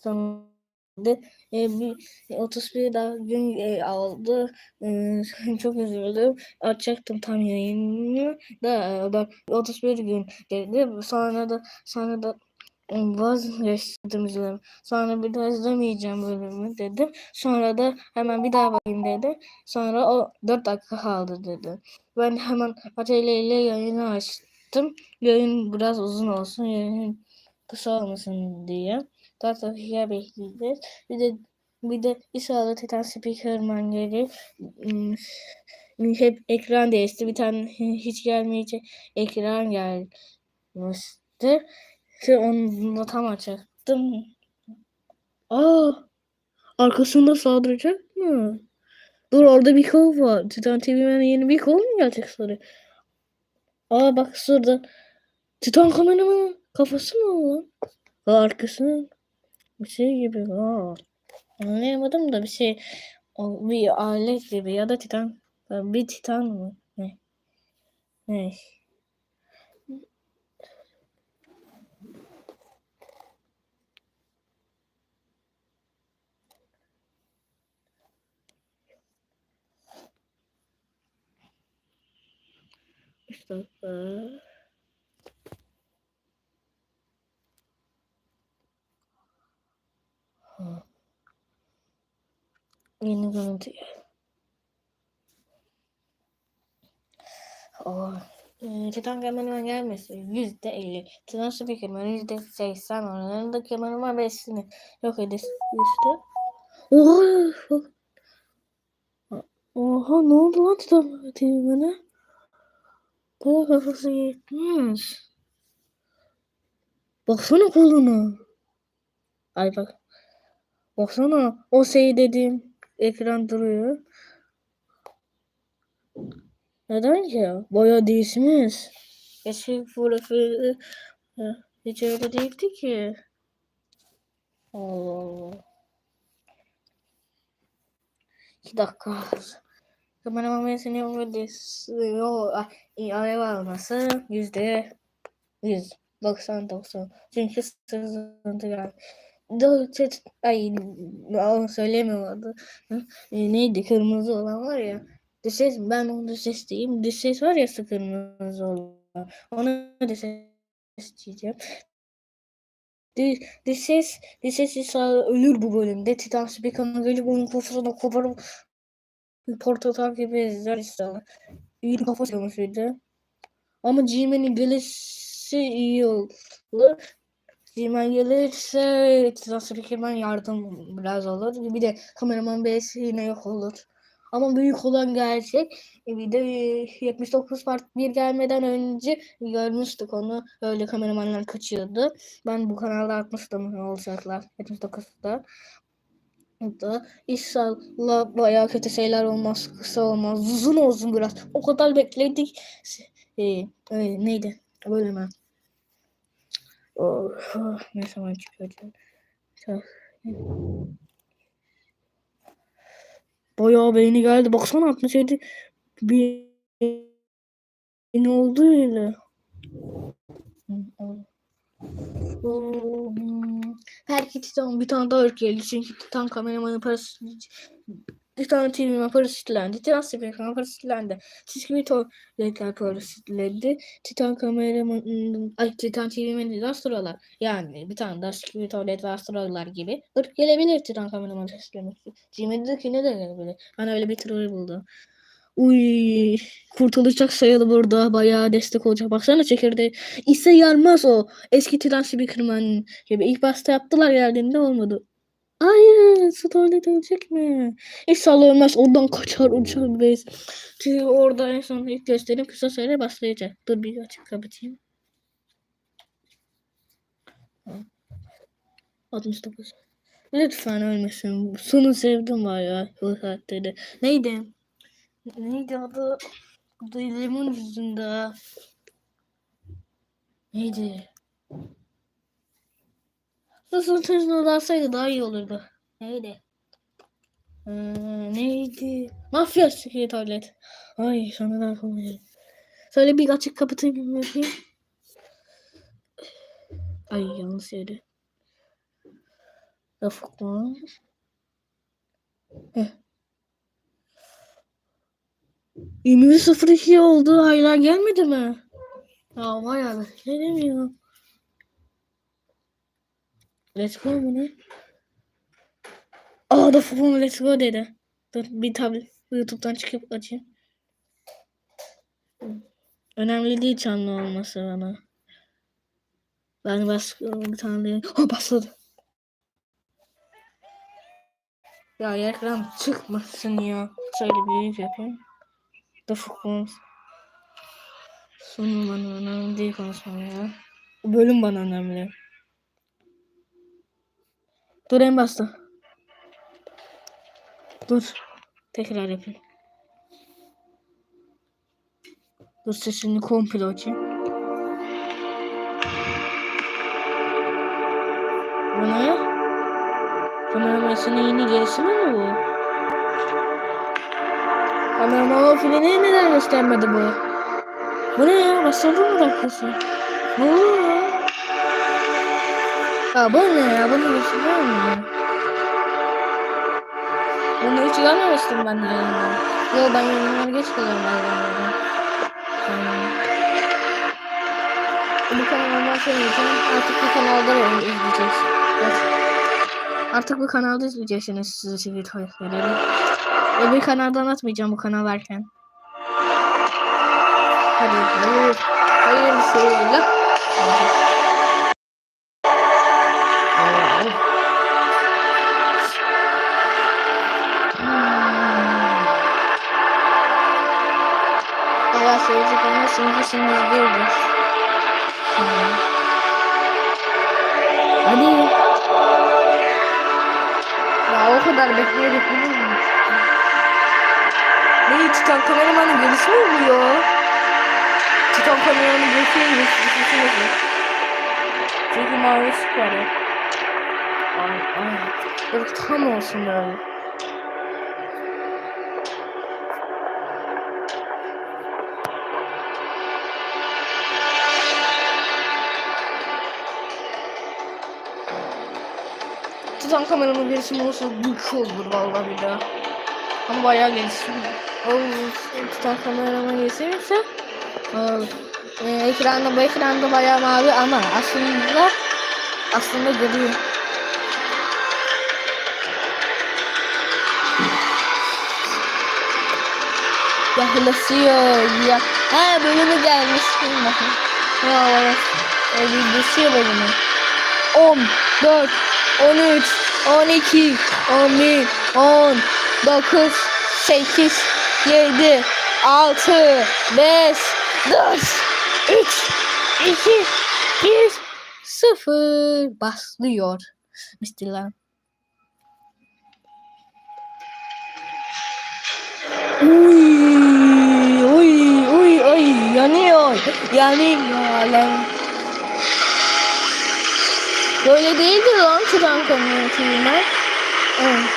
Sonra e, bir 31 daha gün e, aldı. E, çok üzüldüm. Açacaktım tam yayını da e, bak 31 gün dedi. Sonra da sonra da e, vazgeçtim izledim. Sonra bir daha izlemeyeceğim bölümü dedim. Sonra da hemen bir daha bakayım dedi. Sonra o 4 dakika kaldı dedi. Ben hemen Atölye ile yayını açtım. Yayın biraz uzun olsun, yayın kısa olmasın diye. 4 dakika bekleyeceğiz. Bir de bir de inşallah Titan Speakerman gelir. Hmm, Hep ekran değişti. Bir tane hiç gelmeyecek ekran gelmişti. Ki onu tam açacaktım. Aa, arkasında saldıracak mı? Dur orada bir kol var. Titan TV'den yeni bir kol mu gelecek sonra? Aa bak şurada. Titan kameramanın kafası mı lan? Arkasının bir şey gibi. Aa. Anlayamadım da bir şey. O bir alet gibi ya da titan. Bir titan mı? Ne? Ne? Mustafa. Ha. Yeni görüntü geldi. Oh. E, Titan kameraman gelmesi yüzde elli. Titan speakerman yüzde seksen oranında kameraman besini yok edildi. Oha! Oha ne oldu lan Titan TV'ne? Baya kafası gitmiş. Baksana koluna. Ay bak. Baksana o şey dediğim ekran duruyor. Neden ki? Baya değişmiş. Eski profili hiç öyle değildi ki. Allah Allah. İki dakika. Kameraman mesleğini ödüyor. Alev alması yüzde yüz. 90-90. Çünkü sızıntı geldi. Dört, ay onu söylemiyordu. E, neydi kırmızı olan var ya. Ses ben onu dış ses diyeyim. Ses var ya kırmızı olan. Ona dış ses diyeceğim. Dış ses, dış ses ölür bu bölümde. Titan Spikan'a gelip onun kafasına koparıp portakal gibi ezler inşallah. İyi kafası olmuşuydu. Ama G-Man'in gelişi iyi olur. G-Man gelirse Titan Spikerman yardım biraz olur. Bir de kameraman B'si yine yok olur. Ama büyük olan gerçek. E, bir de 79 part 1 gelmeden önce görmüştük onu. Öyle kameramanlar kaçıyordu. Ben bu kanalda atmıştım olacaklar 79'da. Da inşallah bayağı kötü şeyler olmaz. Kısa olmaz. Uzun olsun biraz. O kadar bekledik. Ee, neydi? Böyle mi? Oh, oh, ne zaman çıkacak? Bayağı beyni geldi. Baksana 67 bir ne oldu öyle? Titan bir tane daha ırk geldi. Çünkü Titan kameramanı parası Titan TV'me parasitlendi. Titan Speaker'ma parasitlendi. Tiskimi tuvaletler parasitlendi. Titan kameraman ay Titan TV'me de astrolar. Yani bir tane daha Tiskimi tuvalet ve astrolar gibi. ırk gelebilir Titan kameraman parasitlemesi. Gmail'deki ne de gelebilir. Ben öyle bir troll buldum. Uy kurtulacak sayılı burada bayağı destek olacak. Baksana çekirdeği. İse yarmaz o. Eski Titan Speakerman gibi. ilk başta yaptılar geldiğinde olmadı. Hayır, Starlight ölecek mi? İnşallah ölmez. Ondan kaçar uçar biz. Çünkü orada en son ilk gösterim kısa süre başlayacak. Dur bir açık kapatayım. 69. Lütfen ölmesin. Sonu sevdim var ya bu saatte de. Neydi? Neydi adı? Dilimin yüzünde. Neydi? Nasıl tezini alsaydı daha iyi olurdu. Neydi? Ee, neydi? Mafya sekreterlet. Ay sana da yapamıyorum. Şöyle bir açık kapatayım yapayım. Ay yanlış yeri. Rafık mı? Heh. 21.02 oldu hala gelmedi mi? Ya vay abi ne demiyor? Let's go mu ne? Aa da Fufun let's go dedi. Dur bir tabi YouTube'dan çıkıp açayım. Önemli değil canlı olması bana. Ben bas bir tane oh, başladı. Ya ekran çıkmasın ya. Şöyle büyük yapayım. Da Fufun. Sonu bana önemli değil konuşmam ya. Bölüm bana önemli. Dur en basta. Dur. Tekrar yapayım. Dur sesini komple açayım. Bu ne? Kameramasının yeni gelişimi mi bu? Kameraman filmi neden göstermedi bu? Bu ne ya? Bastırdı mı dakikası? Ne oluyor ya? Ya bu ne ya? Bunu gösteriyor mu? Bunu hiç görmemiştim ben yayında. Yo ben yayınlara geç kalıyorum bazen. Hmm. Bu kanaldan söyleyeceğim. Artık bu kanalda da izleyeceğiz. Evet. Artık bu kanalda izleyeceksiniz size tarifleri. Ve bir kanaldan atmayacağım bu kanal varken. Hadi hayır. Hayırlısıyla. Allah ama şimdi izliyoruz. Hadi. Ya o kadar bekleyerek bilir mi? Ne tutan kameramanın görüşü mü oluyor? Tutan kameramanın görüşü mü oluyor? Çünkü mavi çıkar. Ay ay. Böyle tam olsun böyle. Tutan kameranın gelişimi olsa güç olur vallahi bir daha. Ama bayağı gelişim. O tutan kameranın gelişirse e, ekranda bu ekranda bayağı mavi ama aslında aslında gri. Yaklaşıyor ya. Ha bölümü gelmiş. Bakın. Ya evet. E, düşüyor bölümü. 10, 4, 13, 12, 11, 10, 9, 8, 7, 6, 5, 4, 3, 2, 1, 0 başlıyor. Bismillah. Uy, uy, uy, uy, yanıyor, yanıyor lan. Böyle değildi lan Turan komüniteliğine. Evet.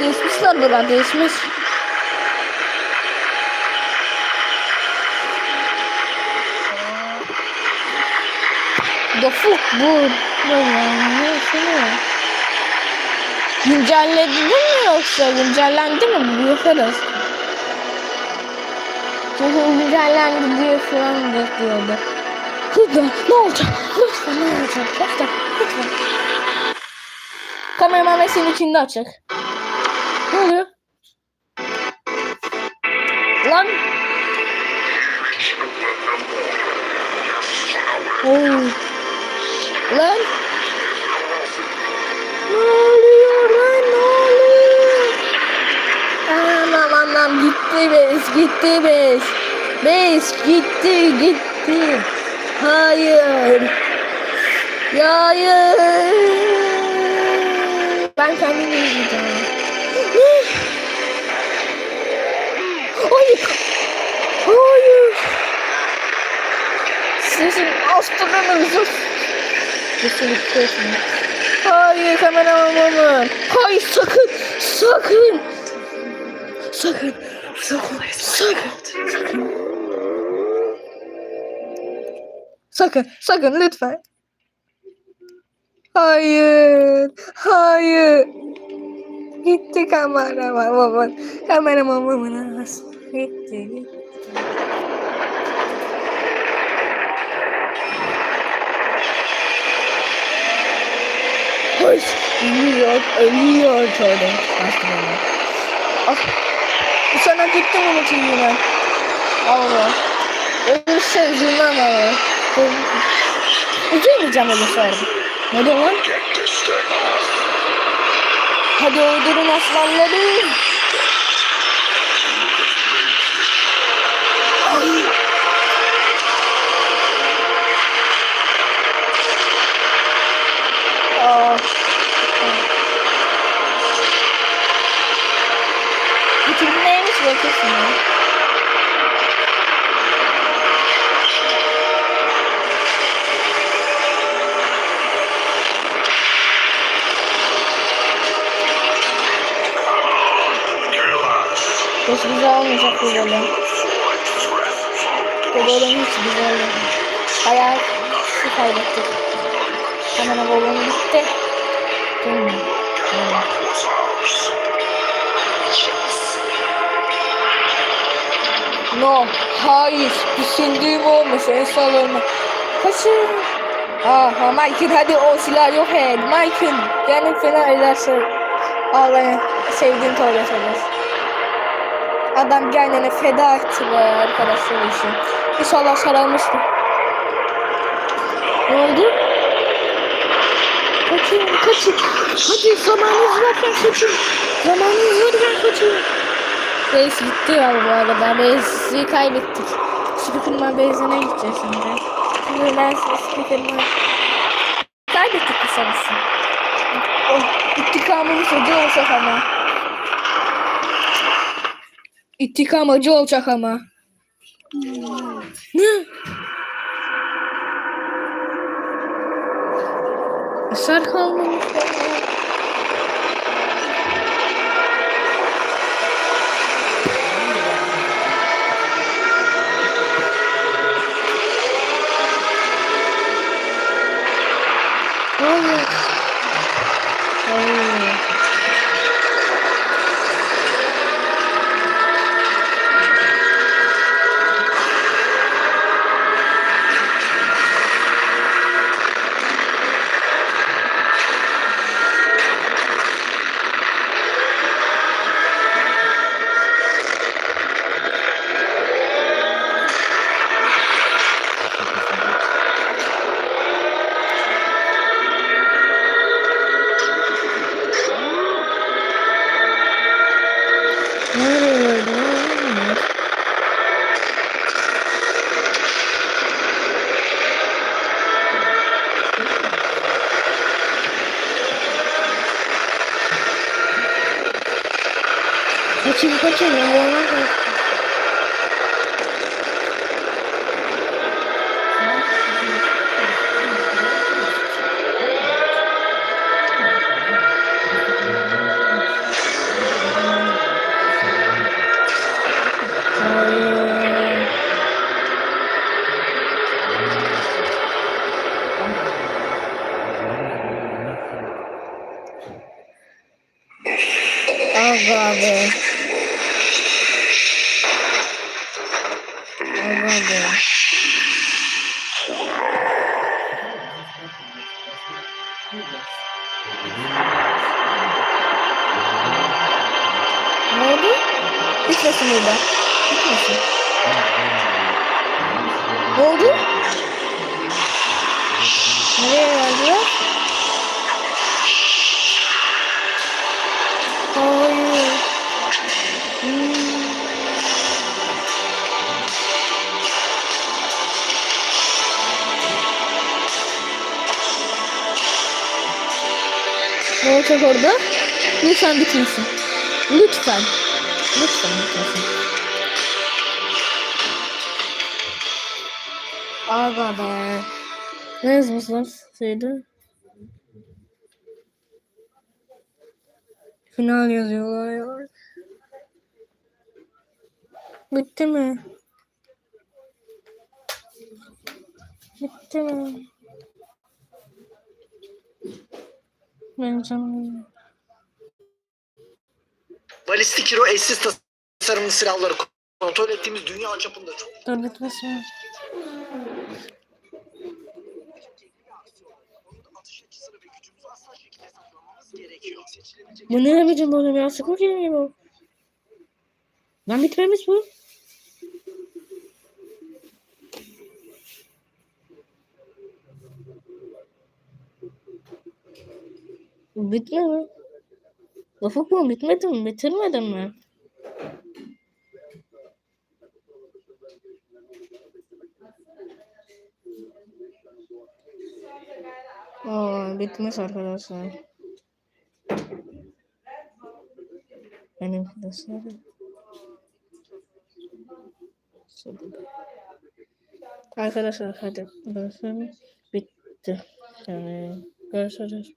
Değişmişler burada, değişmiş. Dofuk bu. Böyle ne ne? Güncelledi mi yoksa güncellendi mi bu yaparız. Çünkü güncellendi diye falan bekliyordu. Lütfen ne olacak? Lütfen ne olacak? Lütfen. Kameraman ve senin içinde açık. Ne oluyor? Lan. Oo. Lan. Ne oluyor lan ne oluyor? Anam anam gitti bez gitti bez. Bez gitti gitti. Hayır. Ya hayır. Ben kendimi izleyeceğim. Ne? Hayır. Hayır. Sizin astrononunuzun. Kesinlikle. Hayır kameramanım. Hayır sakın. Sakın. Sakın. Sakın. Sakın. Sakın. Sakın. Sakın lütfen. Hayır. Hayır. Gitti kameraman baba. Kameraman baba. Gitti gitti. Hoş. Ölüyor. Ölüyor. Bastım onu. Ah. Sana gitti mi unutayım ben? Allah. Ölürse üzülmem ama. Üzülmeyeceğim ölürse. Ne diyor lan? Hadi öldürün aslanları. Ay. Aa. Bu film neymiş bakıyorsun ya? Hiç güzel olmayacak bu bölüm. Bu bölüm hiç güzel değil. Bayağı kişi kaybettik. Hemen o bölüm bitti. Değil mi? No, hayır. Düşündüğüm olmuş. En salonu. Kaçın. Aha, Michael hadi o silah yok et. Michael, yani fena ederse. Al beni. Sevdiğim tuvalet olur. Adam kendini feda etti be arkadaşlar için. İnşallah sarılmıştır. Ne oldu? Kaçın, kaçın. Hadi zamanınız varken kaçın. Zamanınız varken kaçın. Reis gitti ya bu arada. Reis'i kaybettik. Speakerman Beyzi'ne gideceğiz şimdi. Şimdi ben Speakerman kaybettik kısacası. Oh, intikamımız acı olacak ama. İntikam acı olacak ama. Eser kalmamış. Ne Aga be. Ne oldu? Bitmesin burada. Bitmesin. Ne oldu? Nereye geldiler? Olacak orada? Lütfen bitmesin. Lütfen. Lütfen bitmesin. Aga be. Ne yazmışlar şeyde? Final yazıyorlar ya. Bitti mi? Bitti mi? Canım. Balistik Hero eşsiz tasarımlı silahları kontrol ettiğimiz dünya çapında çok Dur bitmesin. Bu ne biçim böyle bir sıkı geliyor bu. Lan bitmemiş bu. Bitmedi. Ufuk mu bitmedi mi? Bitirmedin mi? Aa, bitmiş arkadaşlar. Benim arkadaşlar. Arkadaşlar hadi. Arkadaşlar bitti. Yani görüşürüz.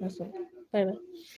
no sé. No